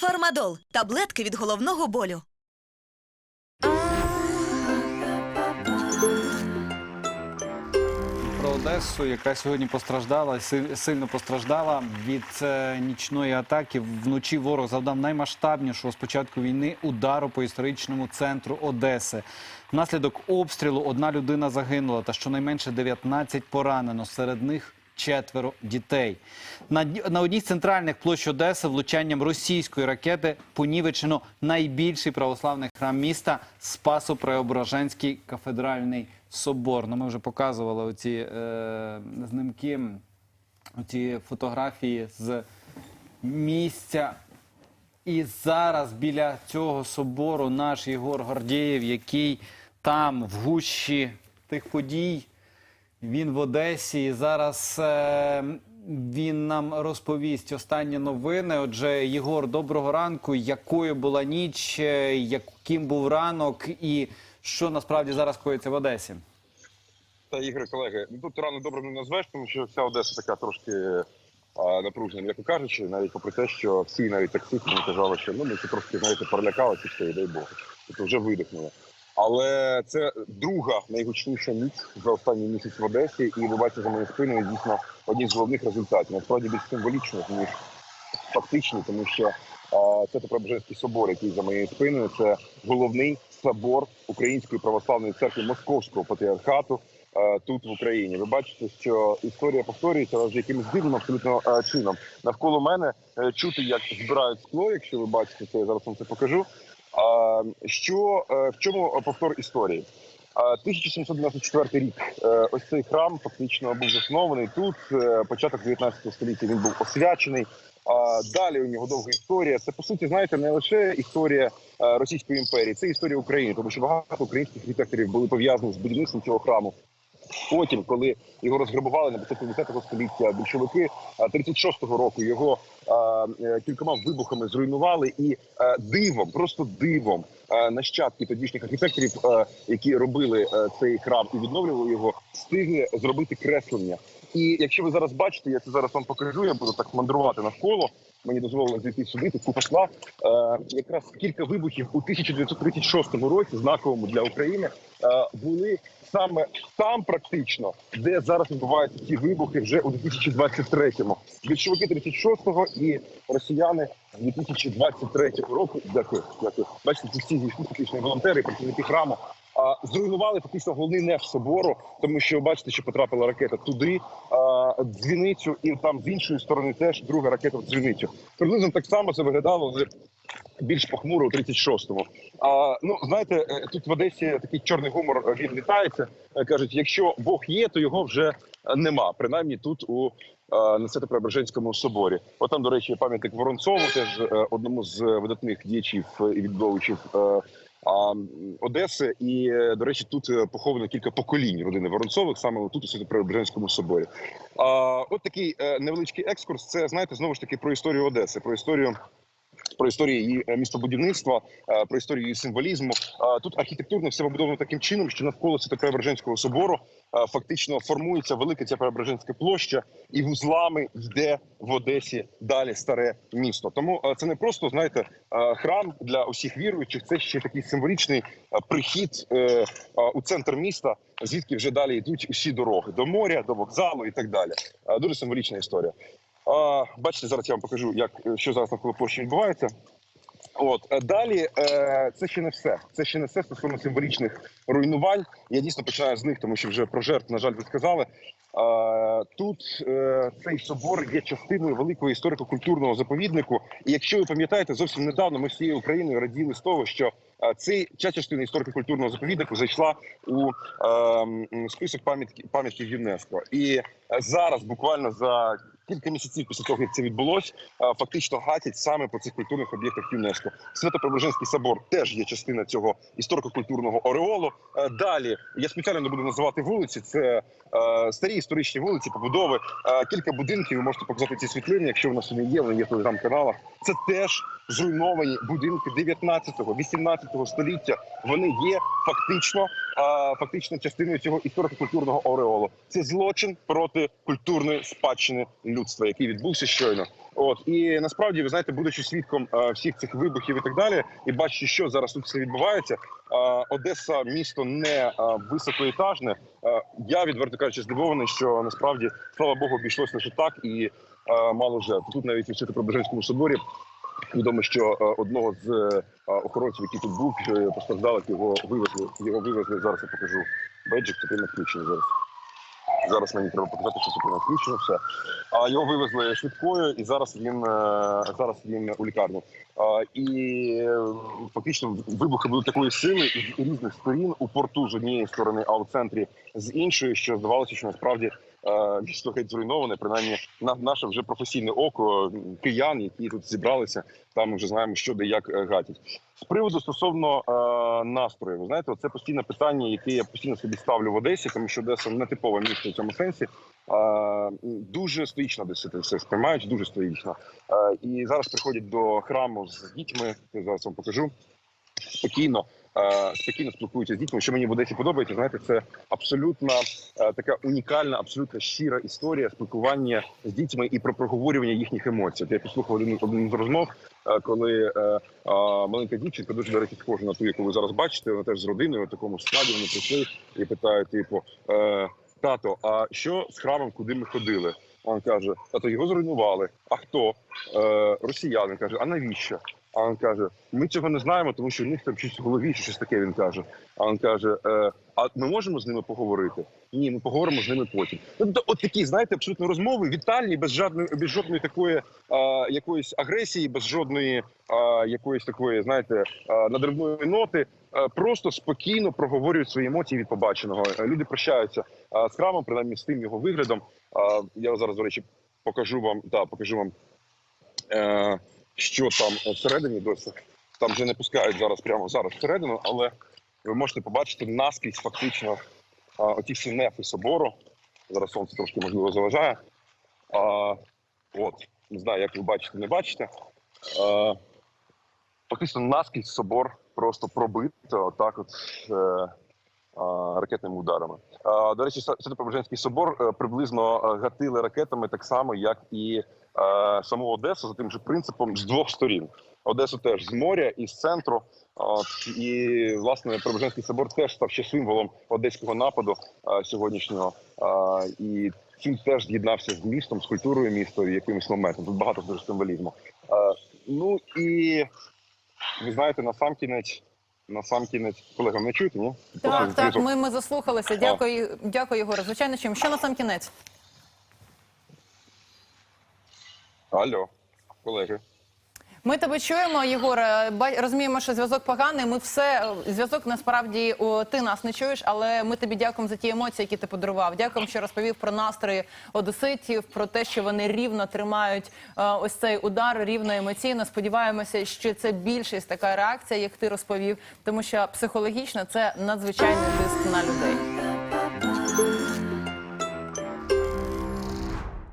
Фармадол таблетки від головного болю. Про Одесу, яка сьогодні постраждала, си- сильно постраждала від е, нічної атаки. Вночі ворог завдав наймасштабнішого з початку війни удару по історичному центру Одеси. Внаслідок обстрілу одна людина загинула, та щонайменше 19 поранено. Серед них четверо дітей. На, на одній з центральних площ Одеси влучанням російської ракети понівечено найбільший православний храм міста Спасо-Преображенський кафедральний собор. Ну, ми вже показували оці е, знимки, оці фотографії з місця. І зараз біля цього собору наш Єгор Гордєєв, який там в гущі тих подій, він в Одесі. І зараз е, він нам розповість останні новини. Отже, Єгор, доброго ранку. Якою була ніч, е, яким був ранок, і що насправді зараз коїться в Одесі? Та ігри, колеги, ну тут рано добре не назвеш, тому що вся Одеса така трошки а, напружена, м'яко кажучи, навіть попри те, що всі навіть таксисти казали, що ну ми це трошки знаєте перелякалися, все, і дай Бог. Тобто вже видихнули. Але це друга найгучніша ніч за останній місяць в Одесі, і ви бачите за моєю спиною дійсно одні з головних результатів. Насправді більш символічно, ніж фактичний, тому що а, це Преображенський собор, який за моєю спиною, це головний собор Української православної церкви Московського патріархату е, тут в Україні. Ви бачите, що історія повторюється, але з якимось дивним абсолютно е, чином. Навколо мене е, чути, як збирають скло, якщо ви бачите це, я зараз вам це покажу. Що е, в чому повтор історії? А, 1794 рік. Е, Ось цей храм фактично був заснований тут. е, Початок 19 століття він був освячений. Далі у нього довга історія. Це по суті, знаєте, не лише історія е, Російської імперії, це історія України, тому що багато українських архітекторів були пов'язані з будівництвом цього храму. Потім, коли його розграбували на початку 20 століття більшовики, а 36-го року його е, кількома вибухами зруйнували, і е, дивом, просто дивом, е, нащадки тодішніх архітекторів, які робили цей храм і відновлювали його, встигли зробити креслення. І якщо ви зараз бачите, я це зараз вам покажу, я буду так мандрувати навколо. Мені дозволено зайти сюди, таку посла. Е, якраз кілька вибухів у 1936 році, знаковому для України, е, були саме там, практично, де зараз відбуваються ці вибухи, вже у 2023-му. Більшовики 36-го і росіяни з 2023 року. Дякую, дякую. Бачите, ці всі зійшли фактично волонтери, працівники храму. Зруйнували фактично головний неф собору, тому що бачите, що потрапила ракета туди, дзвіницю, і там з іншої сторони теж друга ракета в дзвіницю. Приблизно так само це виглядало з більш похмуро у 36-му. А ну знаєте, е, тут в Одесі такий чорний гумор е, він літається. Е, кажуть, якщо Бог є, то його вже нема. Принаймні тут у на Свято-Преображенському соборі. От там, до речі, пам'ятник Воронцову, теж одному з видатних діячів і відбудовичів. Одеси, і е, до речі, тут е, поховано кілька поколінь родини Воронцових, саме тут у Свято-Преображенському соборі. От такий е, невеличкий екскурс. Це знаєте знову ж таки про історію Одеси, про історію. Про історію її е, містобудівництва, е, про історію її символізму. Е, Тут архітектурно все побудовано таким чином, що навколо Свято-Преображенського собору фактично формується велика ця Преображенська площа, і вузлами йде в Одесі далі старе місто. Тому це не просто знаєте храм для усіх віруючих. Це ще такий символічний прихід у центр міста, звідки вже далі йдуть усі дороги до моря, до вокзалу і так далі. Дуже символічна історія. Бачите, зараз я вам покажу, як е, що зараз навколо площі відбувається. От е, далі е, це ще не все. Це ще не все стосовно символічних руйнувань. Я дійсно починаю з них, тому що вже про жертв, на жаль, ви сказали. Тут цей собор є частиною великого історико-культурного заповіднику. І якщо ви пам'ятаєте, зовсім недавно ми всією Україною раділи з того, що цей ця частина історико-культурного заповіднику зайшла у список пам'ятків ЮНЕСКО. І зараз, буквально за кілька місяців після того, як це відбулось, фактично гатять саме по цих культурних об'єктах ЮНЕСКО. Свято-Преображенський собор теж є частина цього історико-культурного ореолу. Далі я спеціально не буду називати вулиці. Це старі історичні вулиці, побудови, кілька будинків. Ви можете показати ці світлини, якщо в нас вони є, вони є в телеграм-каналах. Це теж зруйновані будинки 19-18 століття. Вони є фактично фактично частиною цього історико-культурного ореолу. Це злочин проти культурної спадщини людства, який відбувся щойно. От і насправді, ви знаєте, будучи свідком всіх цих вибухів і так далі, і бачачи, що зараз тут все відбувається. Одеса місто не високоетажне. Я відверто кажучи, здивований, що насправді слава Богу обійшлося лише так і мало жертв. Тут навіть у Свято-Преображенському соборі відомо, що одного з е, охоронців, який тут був, е, постраждалих, його вивезли. Його вивезли. Зараз я покажу беджик, це прямо включено зараз. Зараз мені треба показати, що це прямо включено все. А його вивезли швидкою, і зараз він е, зараз він у лікарню. А, і е, фактично вибухи були такої сили з різних сторін у порту з однієї сторони, а у центрі з іншої, що здавалося, що насправді е, місто геть зруйноване. Принаймні, на наше вже професійне око киян, які тут зібралися, там ми вже знаємо, що де як е, гатять. З приводу стосовно е, настрою, ви знаєте, це постійне питання, яке я постійно собі ставлю в Одесі, тому що Одеса не типове місто в цьому сенсі. Е, дуже стоїчно це все сприймають, дуже стоїчно. Е, і зараз приходять до храму з дітьми. Я зараз вам покажу спокійно. Е, Спокійно спілкуються з дітьми. Що мені в Одесі подобається, знаєте, це абсолютно е, така унікальна, абсолютно щира історія спілкування з дітьми і про проговорювання їхніх емоцій. Я послухав один, один з розмов, е, коли маленька дівчинка дуже до речі схожа на ту, яку ви зараз бачите. Вона теж з родиною в такому складі. Вони прийшли і питають, типу, тато, а що з храмом, куди ми ходили? Він каже: тато його зруйнували. А хто? Е, росіяни каже, а навіщо? А він каже: ми цього не знаємо, тому що у них там щось в голові, чи щось таке. Він каже. А він каже: е, А ми можемо з ними поговорити? Ні, ми поговоримо з ними потім. Ну, Тобто, от такі, знаєте, абсолютно розмови вітальні, без жодної без жодної такої е, якоїсь агресії, без жодної е, якоїсь такої, знаєте, е, надривної ноти. Е, Просто спокійно проговорюють свої емоції від побаченого. Е, Люди прощаються е, з храмом, принаймні з тим його виглядом. Е, Я зараз, до речі, покажу вам, да, покажу вам е, що там всередині досі. Там вже не пускають зараз прямо зараз всередину, але ви можете побачити наскрізь фактично оті всі нефи собору. Зараз сонце трошки можливо заважає. А, от, не знаю, як ви бачите, не бачите. А, фактично наскрізь собор просто пробито отак от. Е, ракетними ударами. До речі, Свято-Преображенський собор е, приблизно е, гатили ракетами так само, як і е, саму Одесу за тим же принципом з двох сторін. Одесу теж з моря і з центру. І власне Преображенський собор теж став ще символом одеського нападу сьогоднішнього. І цим теж з'єднався з містом, з культурою міста якимось моментом. Тут багато дуже символізму. Ну і ви знаєте, на сам кінець. На сам кінець, колега, не чуєте, ні? Так, так, ми, ми заслухалися. Дякую, дякую, Єгоре. Звичайно, чим. Що на сам кінець? Алло, колеги. Ми тебе чуємо, Єгоре. Розуміємо, що зв'язок поганий. Ми все зв'язок насправді ти нас не чуєш, але ми тобі дякуємо за ті емоції, які ти подарував. Дякуємо, що розповів про настрої одеситів, про те, що вони рівно тримають е, ось цей удар, рівно емоційно. Сподіваємося, що це більшість така реакція, як ти розповів, тому що психологічно це надзвичайний тиск на людей.